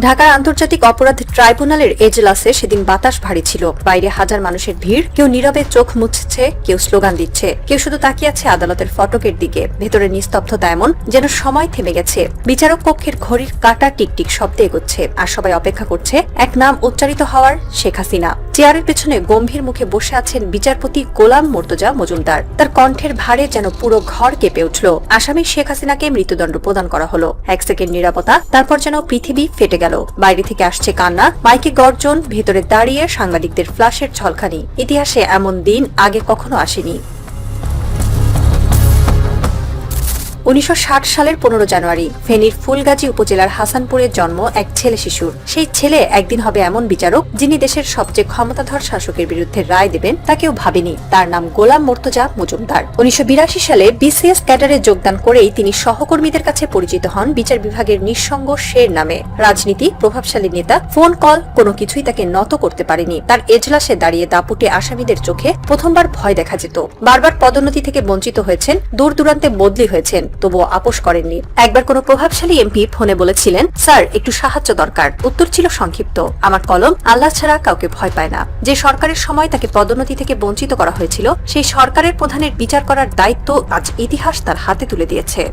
ঢাকার আন্তর্জাতিক অপরাধ ট্রাইব্যুনালের এজলাসে সেদিন বাতাস ভারী ছিল। বাইরে হাজার মানুষের ভিড়, কেউ নীরবে চোখ মুছছে, কেউ স্লোগান দিচ্ছে। কেউ শুধু তাকিয়ে আদালতের ফটকের দিকে। ভেতরে নিস্তব্ধতা এমন যেন সময় থেমে গেছে। বিচারক পক্ষের ঘড়ির কাটা টিকটিক শব্দে এগোচ্ছে। আর সবাই অপেক্ষা করছে এক নাম উচ্চারিত হওয়ার শেখ হাসিনা। চেয়ারের পেছনে গম্ভীর মুখে বসে আছেন বিচারপতি গোলাম মর্তজা মজুমদার। তার কণ্ঠের ভারে যেন পুরো ঘর কেঁপে উঠল। আসামি শেখ হাসিনাকে মৃত্যুদণ্ড প্রদান করা হলো। এক সেকেন্ড নিরাপত্তা, তারপর যেন পৃথিবী ফেটে গেল। বাইরে থেকে আসছে কান্না। মাইকে গর্জন, ভেতরে দাঁড়িয়ে সাংবাদিকদের ফ্লাশের ঝলখানি ইতিহাসে এমন দিন আগে কখনো আসেনি। উনিশশো ষাট সালের পনেরো জানুয়ারি, ফেনীর ফুলগাজী উপজেলার হাসানপুরের জন্ম এক ছেলে শিশুর। সেই ছেলে একদিন হবে এমন বিচারক যিনি দেশের সবচেয়ে ক্ষমতাধর শাসকের বিরুদ্ধে রায় দেবেন তা কেউ ভাবেনি। তার নাম গোলাম মোর্তজা মজুমদার। উনিশশো বিরাশি সালে বিসিএস ক্যাডারে যোগদান করেই তিনি সহকর্মীদের কাছে পরিচিত হন বিচার বিভাগের নিঃসঙ্গ শের নামে। রাজনীতি, প্রভাবশালী নেতা, ফোন কল, কোনো কিছুই তাকে নত করতে পারেনি। তার এজলাসে দাঁড়িয়ে দাপুটে আসামিদের চোখে প্রথমবার ভয় দেখা যেত। বারবার পদোন্নতি থেকে বঞ্চিত হয়েছেন দূর দূরান্তে বদলি হয়েছেন তবুও আপোষ করেননি। একবার কোন প্রভাবশালী এমপি ফোনে বলেছিলেন, স্যার, একটু সাহায্য দরকার। উত্তর ছিল সংক্ষিপ্ত, আমার কলম আল্লাহ ছাড়া কাউকে ভয় পায় না। যে সরকারের সময় তাকে পদোন্নতি থেকে বঞ্চিত করা হয়েছিল, সেই সরকারের প্রধানের বিচার করার দায়িত্ব আজ ইতিহাস তার হাতে তুলে দিয়েছে।